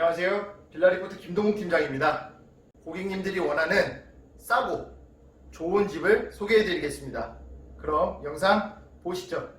안녕하세요. 빌라리포트 김동욱 팀장입니다. 고객님들이 원하는 싸고 좋은 집을 소개해 드리겠습니다. 그럼 영상 보시죠.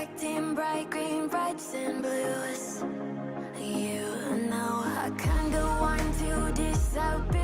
reflecting bright green, reds and blues. You know I can't go on to disappear.